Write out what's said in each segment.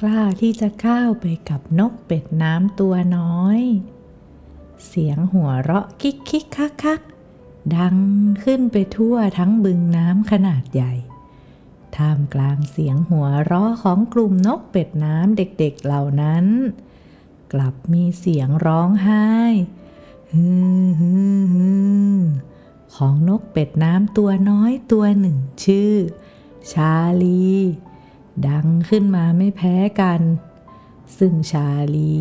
กล้าที่จะก้าวไปกับนกเป็ดน้ำตัวน้อย เสียงหัวเราะคิกคิกคักคักดังขึ้นไปทั่วทั้งบึงน้ำขนาดใหญ่ ท่ามกลางเสียงหัวเราะของกลุ่มนกเป็ดน้ำเด็กๆเหล่านั้น กลับมีเสียงร้องไห้ฮือฮือฮือของนกเป็ดน้ำตัวน้อยตัวหนึ่งชื่อ ชาลี ดังขึ้นมาไม่แพ้กัน ซึ่งชาลี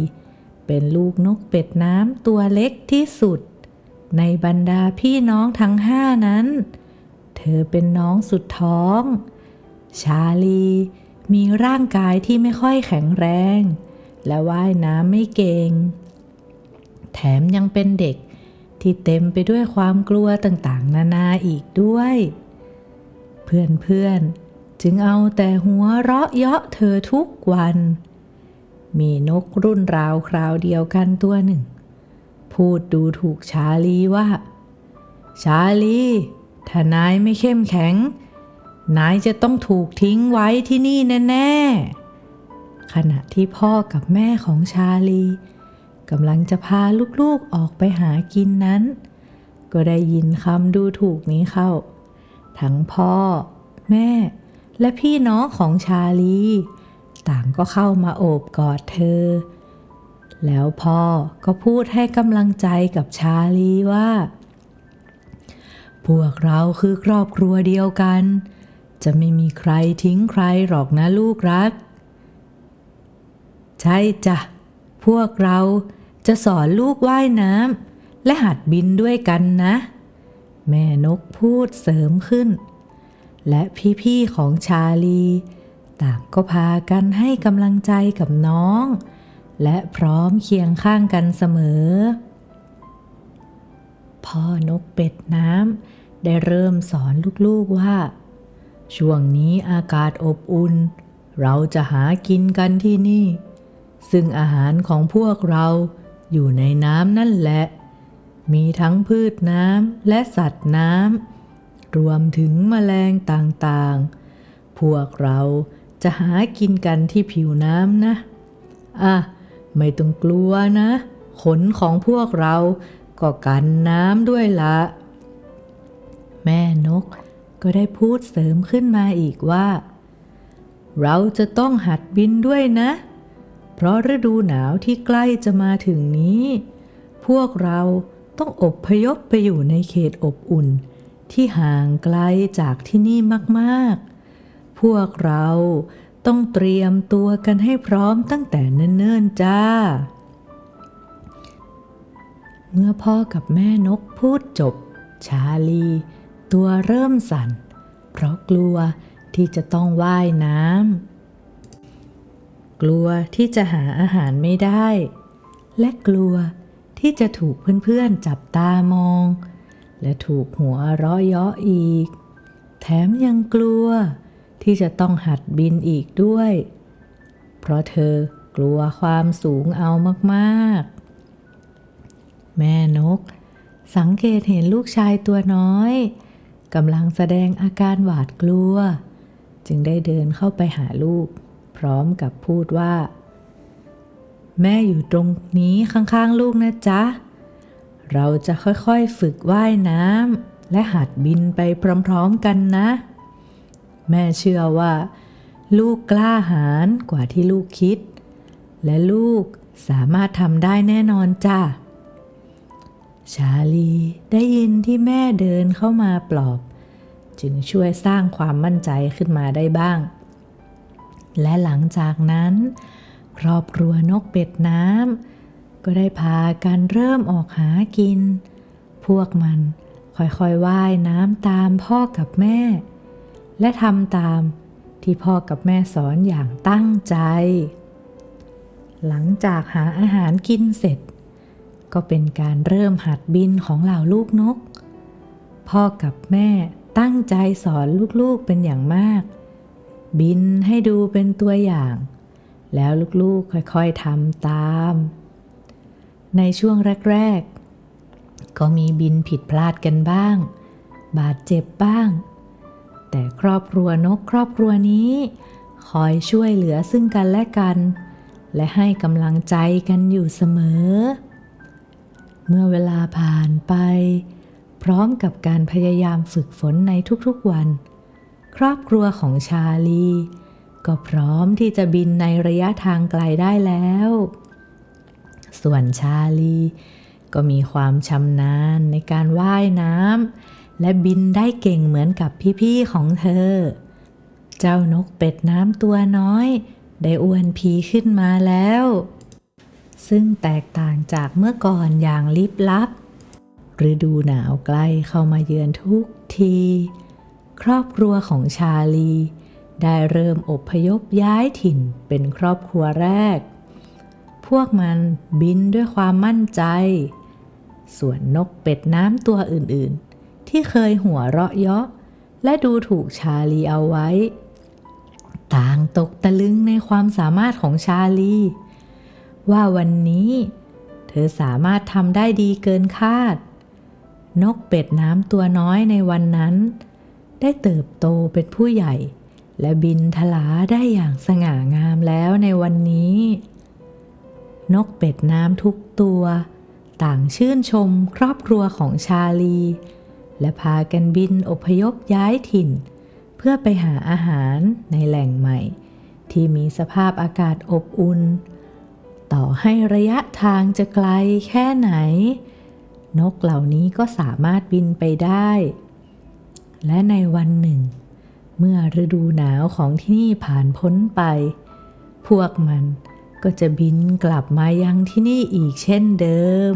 เป็นลูกนกเป็ดน้ำตัวเล็กที่สุด ในบรรดาพี่น้องทั้งห้านั้น เธอเป็นน้องสุดท้อง ชาลีมีร่างกายที่ไม่ค่อยแข็งแรง และว่ายน้ำไม่เก่ง แถมยังเป็นเด็กที่เต็มไปด้วยความกลัวต่างๆ นานาอีกด้วย เพื่อนๆ จึงเอาแต่หัวเราะเยาะเธอทุกวัน มีนกรุ่นราวคราวเดียวกันตัวหนึ่ง พูดดูถูกชาลีว่า ชาลีถ้านายไม่เข้มแข็ง นายจะต้องถูกทิ้งไว้ที่นี่แน่ๆขณะที่พ่อกับแม่ของชาลีกำลังจะพาลูกๆออกไปหากินนั้น ก็ได้ยินคำดูถูกนี้เข้า ทั้งพ่อ แม่ และพี่น้องของชาลี ต่างก็เข้ามาโอบกอดเธอ แล้วพ่อก็พูดให้กำลังใจกับชาลีว่า พวกเราคือครอบครัวเดียวกัน จะไม่มีใครทิ้งใครหรอกนะลูกรัก ใช่จ้ะ พวกเราจะสอนลูกว่ายน้ำและหัดบินด้วยกันนะ แม่นกพูดเสริมขึ้น และพี่ๆของชาลี ต่างก็พากันให้กำลังใจกับน้อง และพร้อมเคียงข้างกันเสมอ พ่อนกเป็ดน้ำได้เริ่มสอนลูกๆว่า ช่วงนี้อากาศอบอุ่น เราจะหากินกันที่นี่ ซึ่งอาหารของพวกเราอยู่ในน้ำนั่นแหละ มีทั้งพืชน้ำและสัตว์น้ำ รวมถึงแมลงต่างๆ พวกเราจะหากินกันที่ผิวน้ำนะ อะ ไม่ต้องกลัวนะ ขนของพวกเราก็กันน้ำด้วยละ แม่นกก็ได้พูดเสริมขึ้นมาอีกว่า เราจะต้องหัดบินด้วยนะ เพราะฤดูหนาวที่ใกล้จะมาถึงนี้ พวกเราต้องอบพยพไปอยู่ในเขตอบอุ่น ที่ห่างไกลจากที่นี่มากๆ พวกเราต้องเตรียมตัวกันให้พร้อมตั้งแต่เนิ่นๆ จ้า เมื่อพ่อกับแม่นกพูดจบ ชาลี ตัวเริ่มสั่น เพราะกลัวที่จะต้องว่ายน้ำ กลัวที่จะหาอาหารไม่ได้ และกลัวที่จะถูกเพื่อนๆจับตามอง และถูกหัวราะเยาะอีก แถมยังกลัวที่จะต้องหัดบินอีกด้วย เพราะเธอกลัวความสูงเอามากๆ แม่นก สังเกตเห็นลูกชายตัวน้อยกำลังแสดงอาการหวาดกลัว จึงได้เดินเข้าไปหาลูก พร้อมกับพูดว่า แม่อยู่ตรงนี้ข้างๆลูกนะจ๊ะ เราจะค่อยๆฝึกว่ายน้ำและหัดบินไปพร้อมๆกันนะ แม่เชื่อว่า ลูกกล้าหาญกว่าที่ลูกคิด และลูกสามารถทำได้แน่นอนจ้ะชาลีได้ยินที่แม่เดินเข้ามาปลอบ จึงช่วยสร้างความมั่นใจขึ้นมาได้บ้าง และหลังจากนั้น ครอบครัวนกเป็ดน้ำ ก็ได้พากันเริ่มออกหากิน พวกมันค่อยๆว่ายน้ำตามพ่อกับแม่ และทำตามที่พ่อกับแม่สอนอย่างตั้งใจ หลังจากหาอาหารกินเสร็จ ก็เป็นการเริ่มหัดบินของเหล่าลูกนก พ่อกับแม่ตั้งใจสอนลูกๆเป็นอย่างมาก บินให้ดูเป็นตัวอย่าง แล้วลูกๆค่อยๆทำตาม ในช่วงแรก ๆ ก็มีบินผิดพลาดกันบ้าง บาดเจ็บบ้าง แต่ครอบครัวนกครอบครัวนี้ คอยช่วยเหลือซึ่งกันและกัน และให้กำลังใจกันอยู่เสมอ เมื่อเวลาผ่านไป พร้อมกับการพยายามฝึกฝนในทุกๆวัน ครอบครัวของชาลี ก็พร้อมที่จะบินในระยะทางไกลได้แล้ว ส่วนชาลี ก็มีความชำนาญในการว่ายน้ำและบินได้เก่งเหมือนกับพี่ๆของเธอ เจ้านกเป็ดน้ำตัวน้อย ได้อ้วนพีขึ้นมาแล้ว ซึ่งแตกต่างจากเมื่อก่อนอย่างลิบลับ ฤดูหนาวใกล้เข้ามาเยือนทุกที ครอบครัวของชาลี ได้เริ่มอพยพย้ายถิ่นเป็นครอบครัวแรก พวกมันบินด้วยความมั่นใจ ส่วนนกเป็ดน้ำตัวอื่นๆ ที่เคยหัวเราะเยาะ และดูถูกชาลีเอาไว้ ต่างตกตะลึงในความสามารถของชาลี ว่าวันนี้ เธอสามารถทำได้ดีเกินคาด นกเป็ดน้ำตัวน้อยในวันนั้น ได้เติบโตเป็นผู้ใหญ่ และบินทลาได้อย่างสง่างามแล้วในวันนี้ นกเป็ดน้ำทุกตัว ต่างชื่นชมครอบครัวของชาลี และพากันบินอพยพย้ายถิ่น เพื่อไปหาอาหารในแหล่งใหม่ ที่มีสภาพอากาศอบอุ่น ต่อให้ระยะทางจะไกลแค่ไหน นกเหล่านี้ก็สามารถบินไปได้ และในวันหนึ่ง เมื่อฤดูหนาวของที่นี่ผ่านพ้นไป พวกมัน ก็จะบินกลับมายังที่นี่อีกเช่นเดิม